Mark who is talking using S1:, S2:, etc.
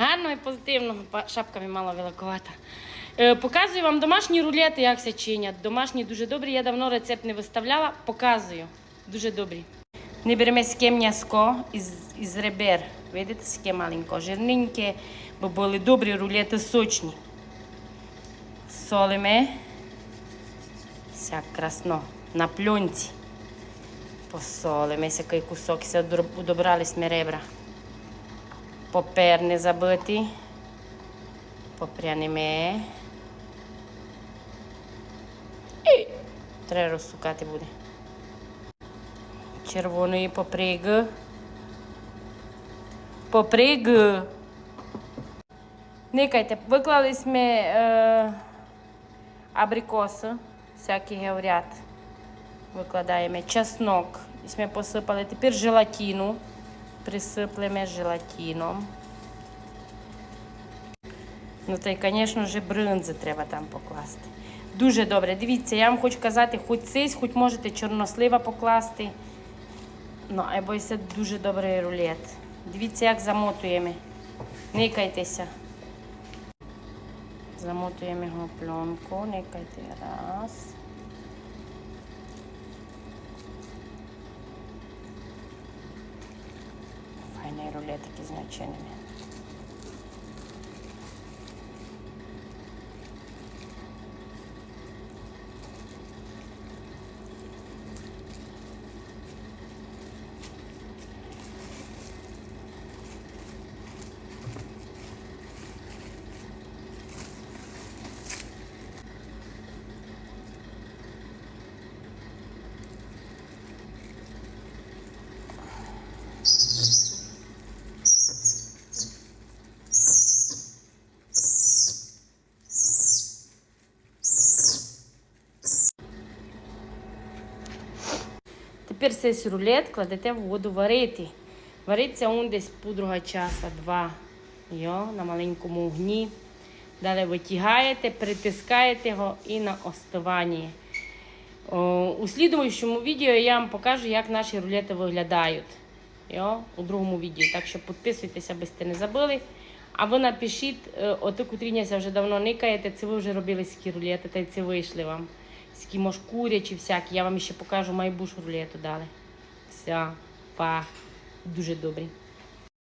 S1: Гарно і позитивно. Шапка мало великовата. Е, Показую вам домашні рулети, як це чинять. Домашні дуже добрі. Я давно рецепт не виставляла. Показую. Дуже добрі. Не беремо ске м'яско із, ребер. Видите, ске маленько, жирненьке, бо були добрі рулети сочні. Солимо. Сяк красно. На пльонці. Посолимо, який кусок, все удобрались ми ребра. Попер не забити. Попрянемо. І треба розсукати буде. Червоної поприги. Поприги. Никайте, виклали ми е, абрикоси, всякі говорять. Викладаємо чеснок. І ми посипали. Тепер желатину. Присиплемо желатином. Ну та й, звісно ж, бринзи треба там покласти. Дуже добре. Дивіться, я вам хочу казати, хоч цись, хоч можете чорнослива покласти. Ну, або це дуже добрий рулет. Дивіться, як замотуємо. Никайтеся. Замотуємо його пленку. Никайте раз. Файний рулет такий начинами. Тепер цей рулет кладете в воду варити. Вариться он десь подруга часа, два. Йо, на маленькому огні. Далі витягаєте, притискаєте його і на остивання. О, У слідуючому відео я вам покажу, як наші рулети виглядають. Йо, у другому відео. Так що підписуйтесь, аби не забили. А ви напишіть, е, оту вже давно никаєте, це ви вже робили скі рулети, та й це вийшли вам. Скі мож курячі всякі. Я вам ще покажу майбуш рулету дали. Все, па. Дуже добрі.